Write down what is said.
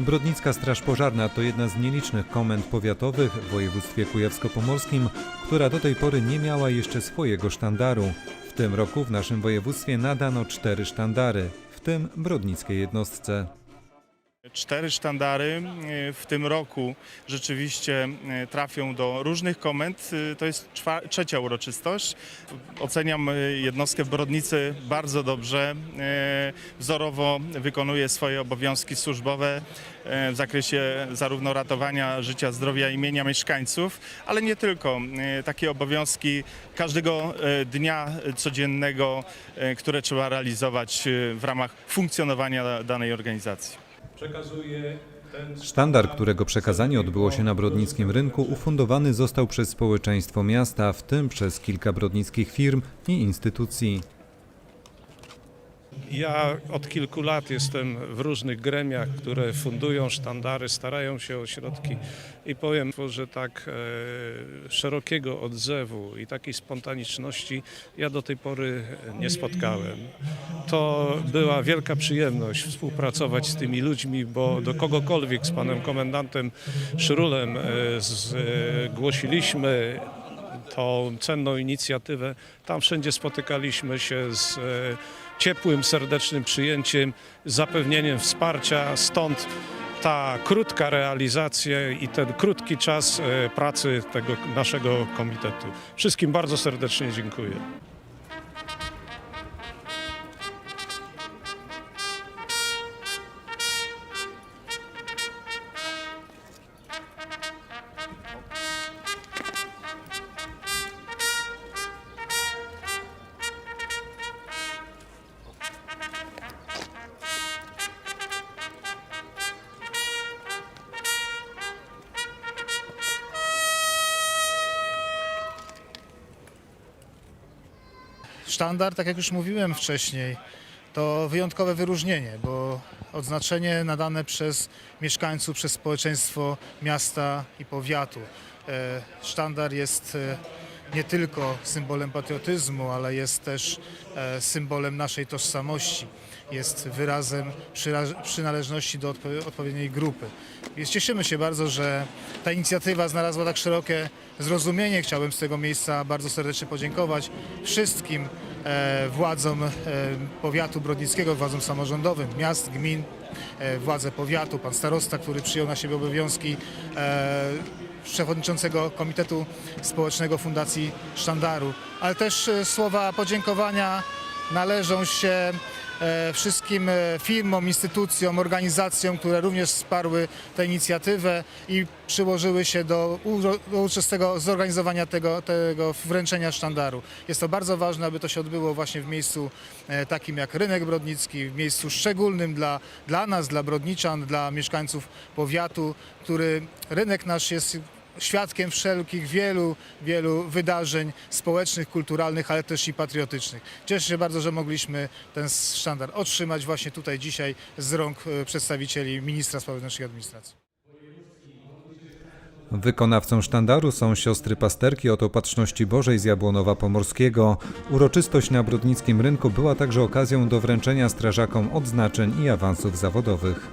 Brodnicka Straż Pożarna to jedna z nielicznych komend powiatowych w województwie kujawsko-pomorskim, która do tej pory nie miała jeszcze swojego sztandaru. W tym roku w naszym województwie nadano cztery sztandary, w tym brodnickiej jednostce. Cztery sztandary e, w tym roku rzeczywiście e, trafią do różnych komend. E, To jest trzecia uroczystość. Oceniam jednostkę w Brodnicy bardzo dobrze. Wzorowo wykonuje swoje obowiązki służbowe w zakresie zarówno ratowania życia, zdrowia i mienia mieszkańców, ale nie tylko. Takie obowiązki każdego dnia codziennego, które trzeba realizować w ramach funkcjonowania danej organizacji. Sztandar, którego przekazanie odbyło się na brodnickim rynku, ufundowany został przez społeczeństwo miasta, w tym przez kilka brodnickich firm i instytucji. Ja od kilku lat jestem w różnych gremiach, które fundują sztandary, starają się o środki i powiem, że tak e, szerokiego odzewu i takiej spontaniczności ja do tej pory nie spotkałem. To była wielka przyjemność współpracować z tymi ludźmi, bo do kogokolwiek z panem komendantem Szrulem e, zgłosiliśmy tą cenną inicjatywę. Tam wszędzie spotykaliśmy się z e, ciepłym, serdecznym przyjęciem, zapewnieniem wsparcia. Stąd ta krótka realizacja i ten krótki czas e, pracy tego naszego komitetu. Wszystkim bardzo serdecznie dziękuję. Sztandar, tak jak już mówiłem wcześniej, to wyjątkowe wyróżnienie, bo odznaczenie nadane przez mieszkańców, przez społeczeństwo miasta i powiatu. E, Sztandar jest e, nie tylko symbolem patriotyzmu, ale jest też e, symbolem naszej tożsamości. Jest wyrazem przynależności do odpo- odpowiedniej grupy. Więc cieszymy się bardzo, że ta inicjatywa znalazła tak szerokie zrozumienie. Chciałbym z tego miejsca bardzo serdecznie podziękować wszystkim władzom e, powiatu brodnickiego, władzom samorządowym, miast, gmin, e, władze powiatu, pan starosta, który przyjął na siebie obowiązki e, przewodniczącego Komitetu Społecznego Fundacji Sztandaru. Ale też e, słowa podziękowania należą się e, wszystkim e, firmom, instytucjom, organizacjom, które również wsparły tę inicjatywę i przyłożyły się do, uro- do uczestnego zorganizowania tego, tego wręczenia sztandaru. Jest to bardzo ważne, aby to się odbyło właśnie w miejscu e, takim jak Rynek Brodnicki, w miejscu szczególnym dla, dla nas, dla brodniczan, dla mieszkańców powiatu, który rynek nasz jest świadkiem wszelkich wielu, wielu wydarzeń społecznych, kulturalnych, ale też i patriotycznych. Cieszę się bardzo, że mogliśmy ten sztandar otrzymać właśnie tutaj dzisiaj z rąk e, przedstawicieli Ministra Spraw Wewnętrznych Administracji. Wykonawcą sztandaru są siostry pasterki od Opatrzności Bożej z Jabłonowa Pomorskiego. Uroczystość na Brodnickim Rynku była także okazją do wręczenia strażakom odznaczeń i awansów zawodowych.